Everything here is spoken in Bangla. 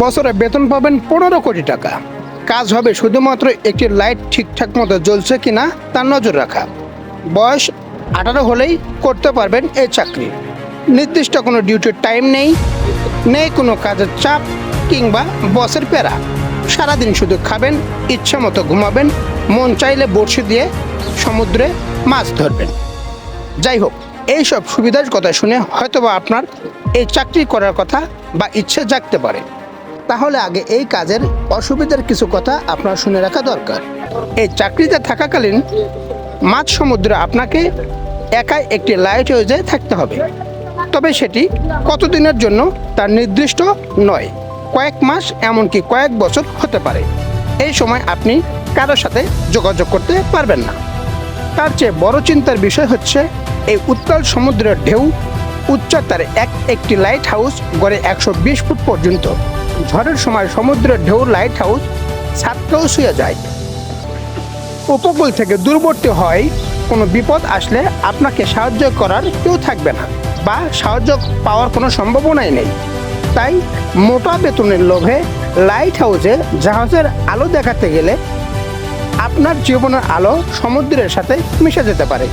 বছরে বেতন পাবেন পনেরো কোটি টাকা। কাজ হবে শুধুমাত্র একটি লাইট ঠিকঠাক মতো জ্বলছে কিনা তার নজর রাখা। বয়স আঠারো হলেই করতে পারবেন এই চাকরি। নির্দিষ্ট কোনো ডিউটির টাইম নেই নেই কোনো কাজের চাপ কিংবা বসের প্যারা। সারাদিন শুধু খাবেন, ইচ্ছা মতো ঘুমাবেন, মন চাইলে বড়শি দিয়ে সমুদ্রে মাছ ধরবেন। যাই হোক এইসব সুবিধার কথা শুনে হয়তোবা আপনার এই চাকরি করার কথা বা ইচ্ছে জাগতে পারে। তাহলে আগে এই কাজের অসুবিধার কিছু কথা আপনার শুনে রাখা দরকার। এই চাকরিতে থাকাকালীন মাঝ সমুদ্রে আপনাকে একাই একটি লাইট হাউসে থাকতে হবে। তবে সেটি কতদিনের জন্য তার নির্দিষ্ট নয়, কয়েক মাস এমনকি কয়েক বছর হতে পারে। এই সময় আপনি কারোর সাথে যোগাযোগ করতে পারবেন না। তার চেয়ে বড় চিন্তার বিষয় হচ্ছে, এই উত্তাল সমুদ্রের ঢেউ উচ্চতার এক একটি লাইট হাউস গড়ে একশো বিশ ফুট পর্যন্ত। ঝড়ের সময় সমুদ্রের ঢেউ লাইট হাউস ছাদকেও শুয়ে যায়। উপকূল থেকে দূরবর্তী হয়, কোনো বিপদ আসলে আপনাকে সাহায্য করার কেউ থাকবে না বা সাহায্য পাওয়ার কোনো সম্ভাবনাই নেই। তাই মোটা বেতনের লোভে লাইট হাউসে জাহাজের আলো দেখাতে গেলে আপনার জীবনের আলো সমুদ্রের সাথে মিশে যেতে পারে।